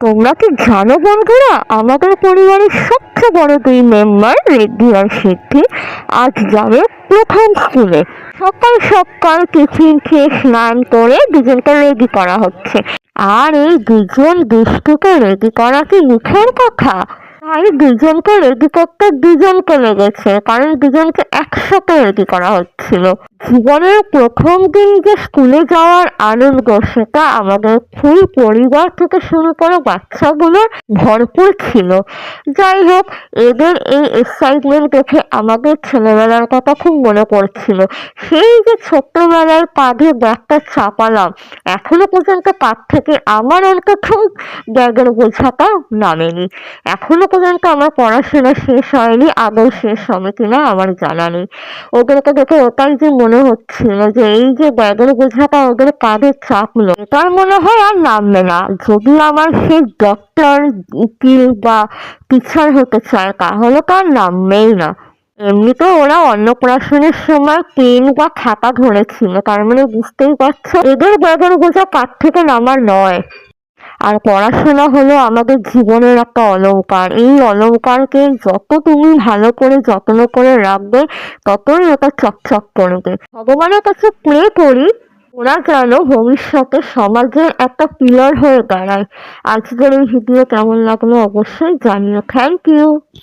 তোমরা কি জানো বন্ধুরা, আমাদের পরিবারের সবচেয়ে বড় দুই মেম্বার রেড্ডি আর সিদ্ধি, আজ যাবে প্রথম স্কুলে সকাল সকাল টিফিন খেয়ে স্নান করে দুজনকে রেডি করা হচ্ছে। আর এই দুজন দুষ্টুকে রেডি করা কি মুখের কথা? তাই দুজনকে রেডি করতে দুজনকে লেগেছে, কারণ দুজনকে একসাথে রেডি করা হচ্ছিল। জীবনের প্রথম দিন যে স্কুলে যাওয়ার আনন্দ, সেটা আমাদের ফুল পরিবার থেকে শুরু করে বাচ্চাগুলোর ভরপুর ছিল। যাই হোক, এদের এই এক্সাইটমেন্ট দেখে আমাদের ছেলেবেলার কথা খুব মনে পড়ছিল। সেই যে ছোট্টবেলায় কাঁধে ব্যাগটা চাপালাম, এখনও পর্যন্ত কাঁধ থেকে আমার অন্তত ব্যাগের বোঝাটা নামেনি। এখনও পর্যন্ত আমার পড়াশোনা শেষ হয়নি, আদৌ শেষ হবে কিনা আমার জানা নেই। ওদেরকে দেখে ওটাই যে মনে হচ্ছিল যে এই যে ব্যাগের বোঝাটা ওদের কাঁধে চাপলো এটার মনে হয় আর নামবে না। যদি আমার সে ডক্টর উকিল বা টিচার হতে চায়, তাহলে তো আর নামবেই না। এমনিতেও ওরা অন্নপ্রাশনের সময় পেন বা খাতা ধরেছিল, তার মানে বুঝতেই পারছ, এদের ব্যাগের বোঝা কাঠ থেকে নামার নয়। আর পড়াশোনা হলো আমাদের জীবনের একটা অলঙ্কার এই অলঙ্কারকে যত তুমি ভালো করে যত্ন করে রাখবে, ততই ওটা চকচক করবে। ভগবানের কাছে প্রে করি, ওরা যেন ভবিষ্যতে সমাজের একটা পিলার হয়ে দাঁড়ায়। আজকের এই ভিডিও কেমন লাগল অবশ্যই জানিও। Thank you